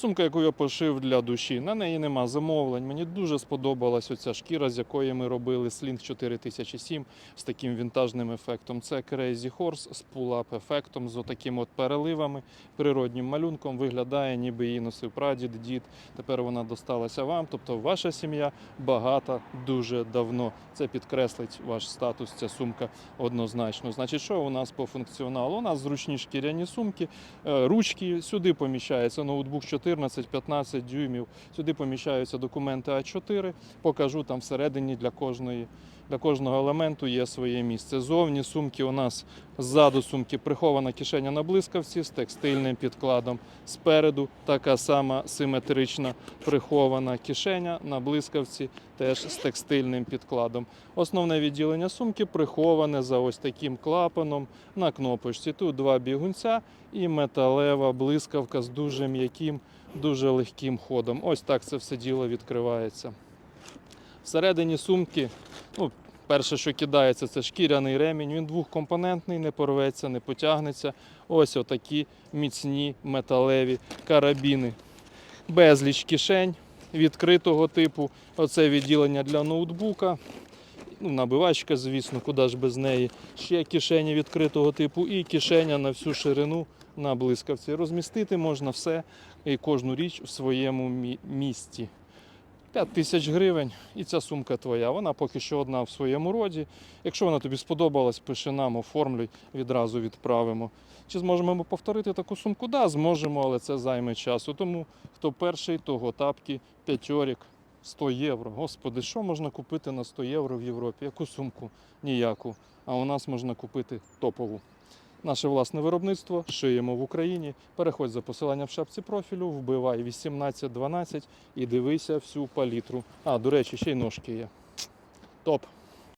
Сумка, яку я пошив для душі. На неї нема замовлень. Мені дуже сподобалась оця шкіра, з якої ми робили Slint 4007 з таким вінтажним ефектом. Це Crazy Horse з pull-up ефектом, з отаким от переливами, природнім малюнком. Виглядає, ніби її носив прадід, дід. Тепер вона досталася вам. Тобто ваша сім'я багата дуже давно. Це підкреслить ваш статус, ця сумка однозначно. Значить, що у нас по функціоналу? У нас зручні шкіряні сумки, е, ручки. Сюди поміщається ноутбук 14-15 дюймів. Сюди поміщаються документи А4. Покажу там всередині для кожної. Для кожного елементу є своє місце. Зовні сумки у нас ззаду сумки прихована кишеня на блискавці з текстильним підкладом. Спереду така сама симетрична прихована кишеня на блискавці, теж з текстильним підкладом. Основне відділення сумки приховане за ось таким клапаном на кнопочці. Тут два бігунця і металева блискавка з дуже м'яким, дуже легким ходом. Ось так це все діло відкривається. Всередині сумки, ну, перше, що кидається, це шкіряний ремінь. Він двохкомпонентний, не порветься, не потягнеться. Ось отакі міцні металеві карабіни. Безліч кишень відкритого типу. Оце відділення для ноутбука. Ну, набивачка, звісно, куди ж без неї. Ще кишені відкритого типу і кишеня на всю ширину на блискавці. Розмістити можна все і кожну річ в своєму мі- місці. 5 тисяч гривень і ця сумка твоя. Вона поки що одна в своєму роді. Якщо вона тобі сподобалась, пиши нам, оформлюй, відразу відправимо. Чи зможемо ми повторити таку сумку? Да, зможемо, але це займе часу. Тому хто перший, того тапки, п'ятьорік, 100 євро. Господи, що можна купити на 100 євро в Європі? Яку сумку? Ніяку. А у нас можна купити топову. Наше власне виробництво шиємо в Україні. Переходь за посиланням в шапці профілю, вбивай 1812 і дивися всю палітру. А, до речі, ще й ножки є. Топ.